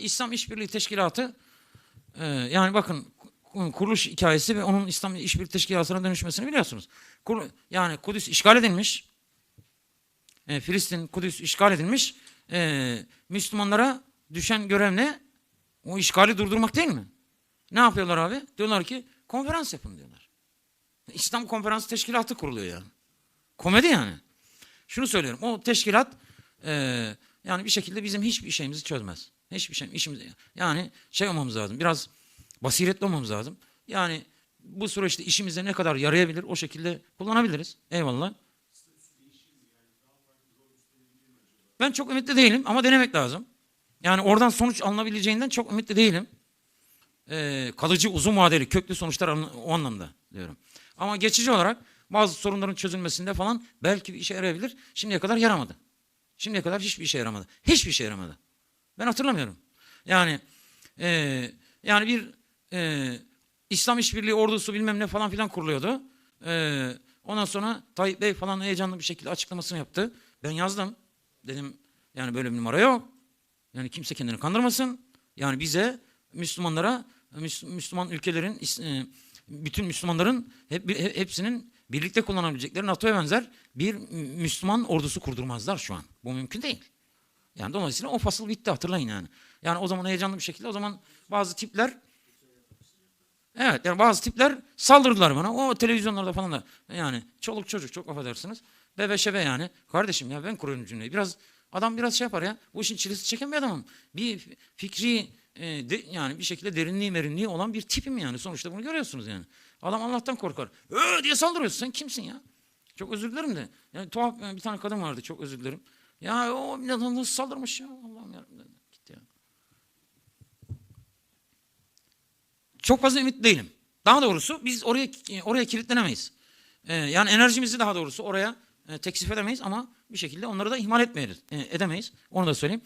İslam İşbirliği Teşkilatı e, yani bakın ku- kuruluş hikayesi ve onun İslam İşbirliği Teşkilatı'na dönüşmesini biliyorsunuz. Kur- yani Kudüs işgal edilmiş. E, Filistin, Kudüs işgal edilmiş. E, Müslümanlara düşen görev ne? O işgali durdurmak değil mi? Ne yapıyorlar abi? Diyorlar ki konferans yapın diyorlar. İslam Konferansı Teşkilatı kuruluyor yani. Komedi yani. Şunu söylüyorum. O teşkilat e, yani bir şekilde bizim hiçbir şeyimizi çözmez. Hiçbir şey işimizi yani şey olmamız lazım. Biraz basiretli olmamız lazım. Yani bu süreçte işimize ne kadar yarayabilir o şekilde kullanabiliriz. Eyvallah. Ben çok ümitli değilim ama denemek lazım. Yani oradan sonuç alınabileceğinden çok ümitli değilim. Ee, kalıcı, uzun vadeli, köklü sonuçlar o anlamda diyorum. Ama geçici olarak bazı sorunların çözülmesinde falan belki bir işe yarayabilir. Şimdiye kadar yaramadı. Şimdiye kadar hiçbir işe yaramadı. Hiçbir işe yaramadı. Ben hatırlamıyorum. Yani e, yani bir e, İslam İşbirliği ordusu bilmem ne falan filan kuruluyordu. E, ondan sonra Tayyip Bey falan heyecanlı bir şekilde açıklamasını yaptı. Ben yazdım. Dedim yani böyle bir numara yok. Yani kimse kendini kandırmasın. Yani bize Müslümanlara Müs- Müslüman ülkelerin e, bütün Müslümanların hep, he- hepsinin birlikte kullanabilecekleri NATO'ya benzer bir Müslüman ordusu kurdurmazlar şu an. Bu mümkün değil. Yani dolayısıyla o fasıl bitti hatırlayın yani. Yani o zaman heyecanlı bir şekilde o zaman bazı tipler Evet yani bazı tipler saldırdılar bana. O televizyonlarda falan da yani çoluk çocuk çok affedersiniz. Bebe şebe yani. Kardeşim ya ben kuruyorum cümleyi. Biraz adam biraz şey yapar ya. Bu işin çilesi çeken bir adamım. Bir fikri e, de- yani bir şekilde derinliği merinliği olan bir tipim yani. Sonuçta bunu görüyorsunuz yani. Adam Allah'tan korkar. Ö diye saldırıyorsun. Sen kimsin ya? Çok özür dilerim de. Yani tuhaf yani bir tane kadın vardı çok özür dilerim. Ya o adam nasıl saldırmış ya Allah'ım yarabbim. Gitti ya. Çok fazla ümit değilim. Daha doğrusu biz oraya oraya kilitlenemeyiz. Ee, yani enerjimizi daha doğrusu oraya e, teksif edemeyiz ama bir şekilde onları da ihmal etmeyiz, e, edemeyiz. Onu da söyleyeyim.